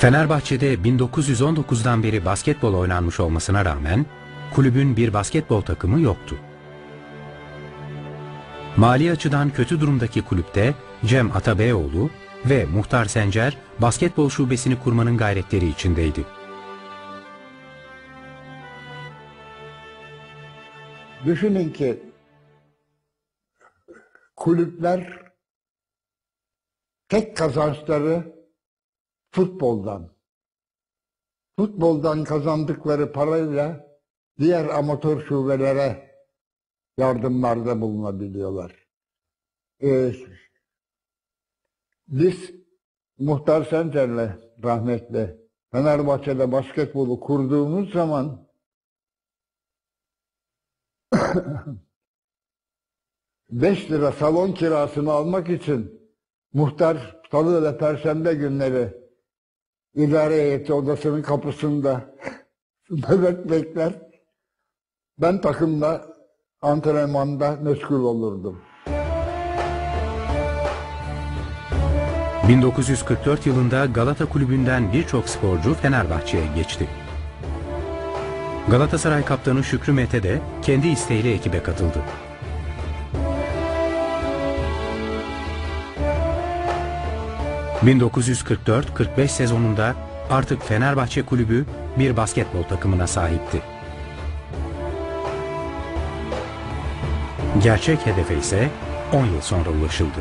Fenerbahçe'de 1919'dan beri basketbol oynanmış olmasına rağmen kulübün bir basketbol takımı yoktu. Mali açıdan kötü durumdaki kulüpte Cem Atabeyoğlu ve Muhtar Sencer basketbol şubesini kurmanın gayretleri içindeydi. Düşünün ki kulüpler tek kazançları futboldan. Futboldan kazandıkları parayla diğer amatör şubelere yardımlarda bulunabiliyorlar. Ee, biz Muhtar Sencer'le rahmetli Fenerbahçe'de basketbolu kurduğumuz zaman beş lira salon kirasını almak için muhtar salı ve perşembe günleri idare heyeti odasının kapısında nöbet bekler. Ben takımda antrenmanda meşgul olurdum. 1944 yılında Galata Kulübü'nden birçok sporcu Fenerbahçe'ye geçti. Galatasaray kaptanı Şükrü Mete de kendi isteğiyle ekibe katıldı. ...1944-45 sezonunda artık Fenerbahçe Kulübü bir basketbol takımına sahipti. Gerçek hedefe ise 10 yıl sonra ulaşıldı.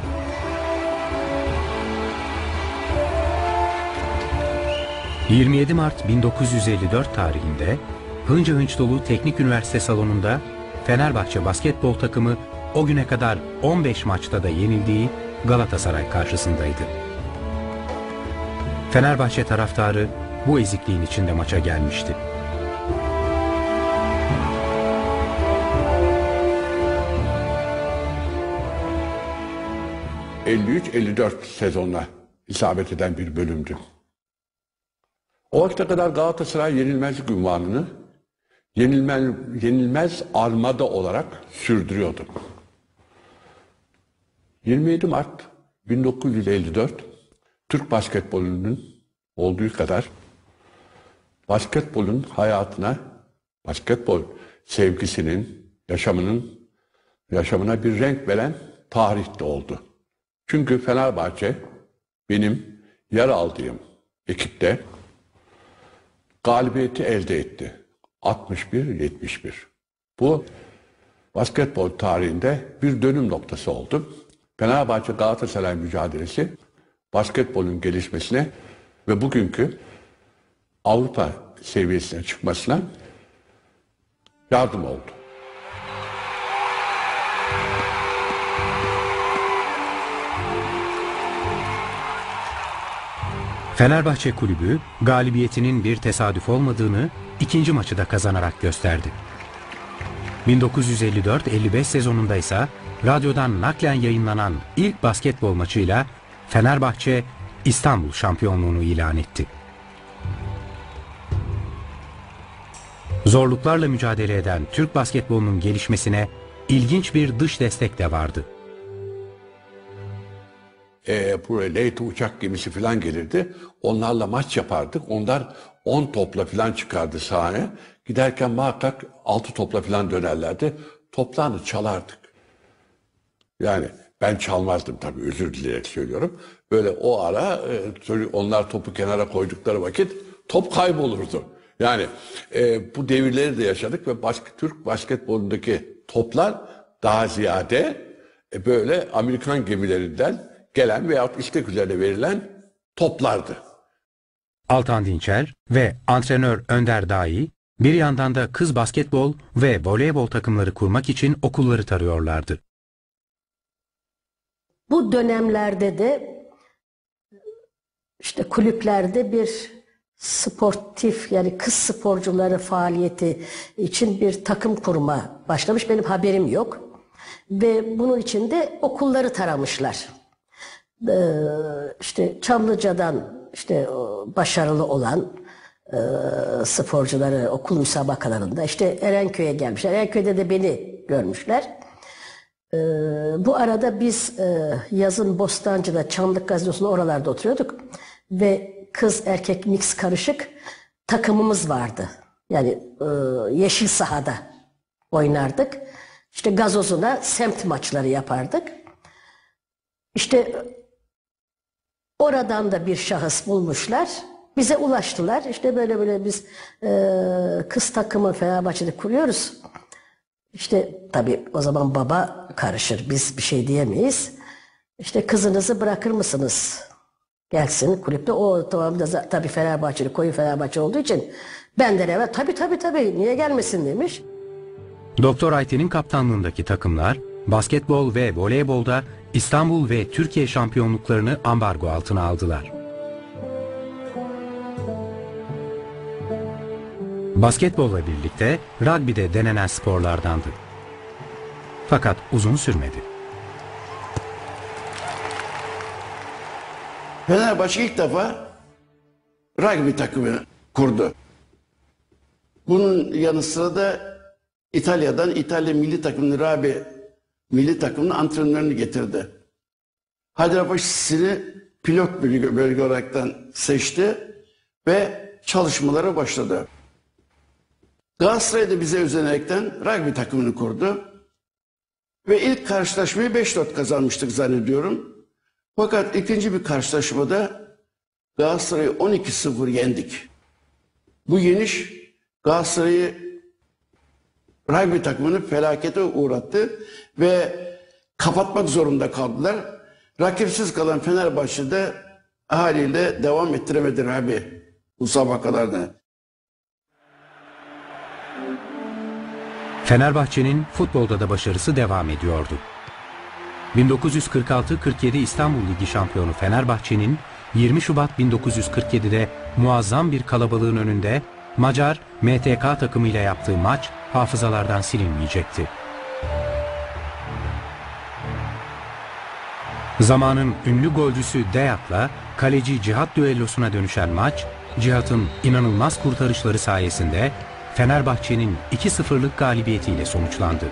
...27 Mart 1954 tarihinde... ...Hınca Hınç dolu Teknik Üniversite salonunda... ...Fenerbahçe basketbol takımı... ...o güne kadar 15 maçta da yenildiği... ...Galatasaray karşısındaydı. Fenerbahçe taraftarı... ...bu ezikliğin içinde maça gelmişti. ...53-54 sezonla isabet eden bir bölümdü. O vakte kadar Galatasaray yenilmezlik ünvanını yenilmez, yenilmez armada olarak sürdürüyordu. 27 Mart 1954 Türk basketbolunun olduğu kadar basketbolun hayatına, basketbol sevgisinin, yaşamının yaşamına bir renk veren tarihte oldu. Çünkü Fenerbahçe benim yer aldığım ekipte galibiyeti elde etti. 61-71. Bu basketbol tarihinde bir dönüm noktası oldu. Fenerbahçe Galatasaray mücadelesi basketbolun gelişmesine ve bugünkü Avrupa seviyesine çıkmasına yardım oldu. Fenerbahçe Kulübü galibiyetinin bir tesadüf olmadığını ikinci maçı da kazanarak gösterdi. 1954-55 sezonunda ise radyodan naklen yayınlanan ilk basketbol maçıyla Fenerbahçe İstanbul şampiyonluğunu ilan etti. Zorluklarla mücadele eden Türk basketbolunun gelişmesine ilginç bir dış destek de vardı e, buraya Leyte uçak gemisi falan gelirdi. Onlarla maç yapardık. Onlar 10 topla falan çıkardı sahaya. Giderken muhakkak 6 topla falan dönerlerdi. Toplarını çalardık. Yani ben çalmazdım tabii özür dileyerek söylüyorum. Böyle o ara e, onlar topu kenara koydukları vakit top kaybolurdu. Yani e, bu devirleri de yaşadık ve başka Türk basketbolundaki toplar daha ziyade e, böyle Amerikan gemilerinden gelen veyahut istek üzerine verilen toplardı. Altan Dinçer ve antrenör Önder Dahi bir yandan da kız basketbol ve voleybol takımları kurmak için okulları tarıyorlardı. Bu dönemlerde de işte kulüplerde bir sportif yani kız sporcuları faaliyeti için bir takım kurma başlamış. Benim haberim yok. Ve bunun için de okulları taramışlar. Ee, işte Çamlıca'dan işte başarılı olan e, sporcuları okul müsabakalarında işte Erenköy'e gelmişler. Erenköy'de de beni görmüşler. E, bu arada biz e, yazın Bostancı'da Çamlık Gazinosu'nda oralarda oturuyorduk. ve kız erkek mix karışık takımımız vardı. Yani e, yeşil sahada oynardık. İşte gazozuna semt maçları yapardık. İşte oradan da bir şahıs bulmuşlar. Bize ulaştılar. İşte böyle böyle biz e, kız takımı Fenerbahçe'de kuruyoruz. İşte tabii o zaman baba karışır. Biz bir şey diyemeyiz. İşte kızınızı bırakır mısınız? Gelsin kulüpte. O tamam da tabii Fenerbahçeli, koyu Fenerbahçe olduğu için benden evvel tabii tabii tabii niye gelmesin demiş. Doktor Ayten'in kaptanlığındaki takımlar basketbol ve voleybolda İstanbul ve Türkiye şampiyonluklarını ambargo altına aldılar. Basketbolla birlikte rugby de denenen sporlardandı. Fakat uzun sürmedi. Fenerbahçe ilk defa rugby takımı kurdu. Bunun yanı sıra da İtalya'dan İtalya milli takımının rugby milli takımının antrenörünü getirdi. Haydarpaşa Sisi'ni pilot bölge, bölge olaraktan seçti ve çalışmalara başladı. Galatasaray da bize özenerekten rugby takımını kurdu. Ve ilk karşılaşmayı 5-4 kazanmıştık zannediyorum. Fakat ikinci bir karşılaşmada Galatasaray'ı 12-0 yendik. Bu yeniş Galatasaray'ı rugby takımını felakete uğrattı ve kapatmak zorunda kaldılar. Rakipsiz kalan Fenerbahçe'de haliyle devam ettiremedi rugby musabakalarını. Fenerbahçe'nin futbolda da başarısı devam ediyordu. 1946-47 İstanbul Ligi şampiyonu Fenerbahçe'nin 20 Şubat 1947'de muazzam bir kalabalığın önünde Macar MTK takımıyla yaptığı maç hafızalardan silinmeyecekti. Zamanın ünlü golcüsü Deyat'la kaleci Cihat düellosuna dönüşen maç, Cihat'ın inanılmaz kurtarışları sayesinde Fenerbahçe'nin 2-0'lık galibiyetiyle sonuçlandı.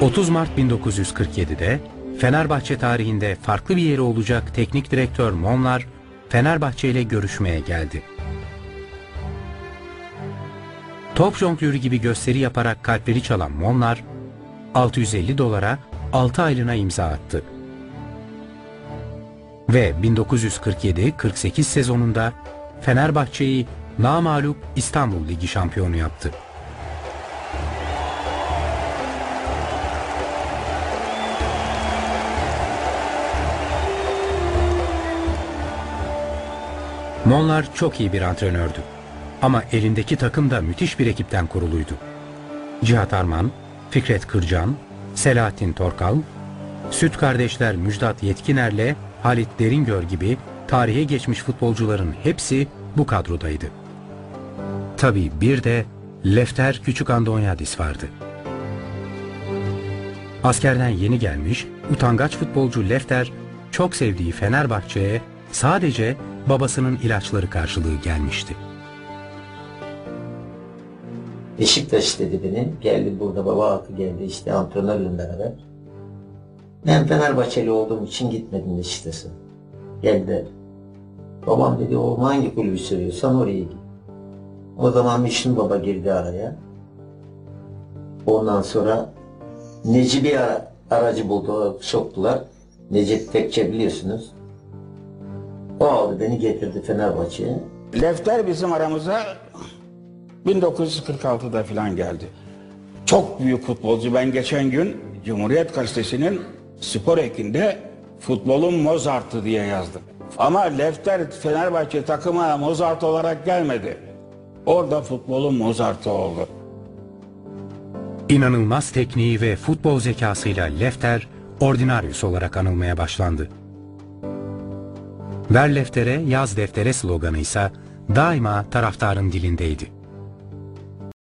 30 Mart 1947'de Fenerbahçe tarihinde farklı bir yeri olacak teknik direktör Monlar Fenerbahçe ile görüşmeye geldi. Top jonglörü gibi gösteri yaparak kalpleri çalan Monlar 650 dolara 6 aylığına imza attı. Ve 1947-48 sezonunda Fenerbahçe'yi namağlup İstanbul Ligi şampiyonu yaptı. Monlar çok iyi bir antrenördü. Ama elindeki takım da müthiş bir ekipten kuruluydu. Cihat Arman, Fikret Kırcan, Selahattin Torkal, Süt kardeşler Müjdat Yetkiner'le Halit Deringör gibi tarihe geçmiş futbolcuların hepsi bu kadrodaydı. Tabii bir de Lefter Küçük Andonyadis vardı. Askerden yeni gelmiş, utangaç futbolcu Lefter çok sevdiği Fenerbahçe'ye sadece babasının ilaçları karşılığı gelmişti. Beşiktaş dedi beni. Geldi burada baba altı geldi işte antrenörle beraber. Ben Fenerbahçeli olduğum için gitmedim Beşiktaş'a. Geldiler. Babam dedi oğlum hangi kulübü seviyorsan oraya git. O zaman Mişin Baba girdi araya. Ondan sonra Necip'i ara- aracı buldu, soktular. Necip Tekçe biliyorsunuz. O aldı beni getirdi Fenerbahçe'ye. Lefter bizim aramıza 1946'da falan geldi. Çok büyük futbolcu. Ben geçen gün Cumhuriyet Gazetesi'nin spor ekinde futbolun Mozart'ı diye yazdım. Ama Lefter Fenerbahçe takımına Mozart olarak gelmedi. Orada futbolun Mozart'ı oldu. İnanılmaz tekniği ve futbol zekasıyla Lefter, Ordinarius olarak anılmaya başlandı. Ver Lefter'e, yaz deftere sloganı ise daima taraftarın dilindeydi.